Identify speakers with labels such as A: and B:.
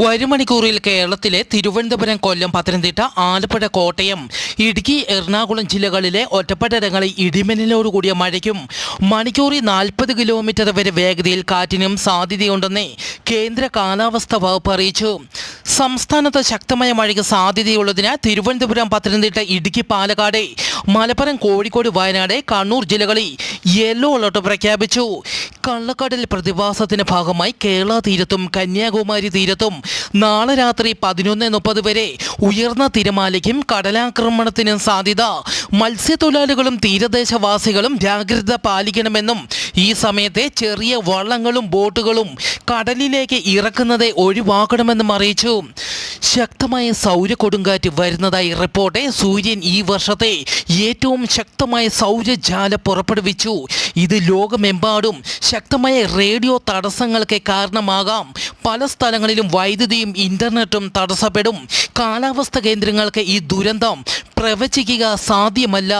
A: വരും മണിക്കൂറിൽ കേരളത്തിലെ തിരുവനന്തപുരം കൊല്ലം പത്തനംതിട്ട ആലപ്പുഴ കോട്ടയം ഇടുക്കി എറണാകുളം ജില്ലകളിലെ ഒറ്റപ്പെട്ടിടങ്ങളിൽ ഇടിമിന്നലോട് കൂടിയ മഴയ്ക്കും മണിക്കൂറിൽ നാൽപ്പത് കിലോമീറ്റർ വരെ വേഗതയിൽ കാറ്റിനും സാധ്യതയുണ്ടെന്ന് കേന്ദ്ര കാലാവസ്ഥ വകുപ്പ് അറിയിച്ചു സംസ്ഥാനത്ത് ശക്തമായ മഴയ്ക്ക് സാധ്യതയുള്ളതിനാൽ തിരുവനന്തപുരം പത്തനംതിട്ട ഇടുക്കി പാലക്കാട് മലപ്പുറം കോഴിക്കോട് വയനാട് കണ്ണൂർ ജില്ലകളിൽ യെല്ലോ അലർട്ട് പ്രഖ്യാപിച്ചു കള്ളക്കടൽ പ്രതിഭാസത്തിന് ഭാഗമായി കേരള തീരത്തും കന്യാകുമാരി തീരത്തും നാളെ രാത്രി പതിനൊന്ന് മുപ്പത് വരെ ഉയർന്ന തിരമാലയ്ക്കും കടലാക്രമണത്തിനും സാധ്യത മത്സ്യത്തൊഴിലാളികളും തീരദേശവാസികളും ജാഗ്രത പാലിക്കണമെന്നും ഈ സമയത്തെ ചെറിയ വള്ളങ്ങളും ബോട്ടുകളും കടലിലേക്ക് ഇറക്കുന്നതെ ഒഴിവാക്കണമെന്നും അറിയിച്ചു ശക്തമായ സൗര കൊടുങ്കാറ്റ് വരുന്നതായി റിപ്പോർട്ട് സൂര്യൻ ഈ വർഷത്തെ ഏറ്റവും ശക്തമായ സൗരജാല പുറപ്പെടുവിച്ചു ഇത് ലോകമെമ്പാടും ശക്തമായ റേഡിയോ തടസ്സങ്ങൾക്ക് കാരണമാകാം പല സ്ഥലങ്ങളിലും വൈദ്യുതിയും ഇൻ്റർനെറ്റും തടസ്സപ്പെടും കാലാവസ്ഥ കേന്ദ്രങ്ങൾക്ക് ഈ ദുരന്തം പ്രവചിക്കുക സാധ്യമല്ല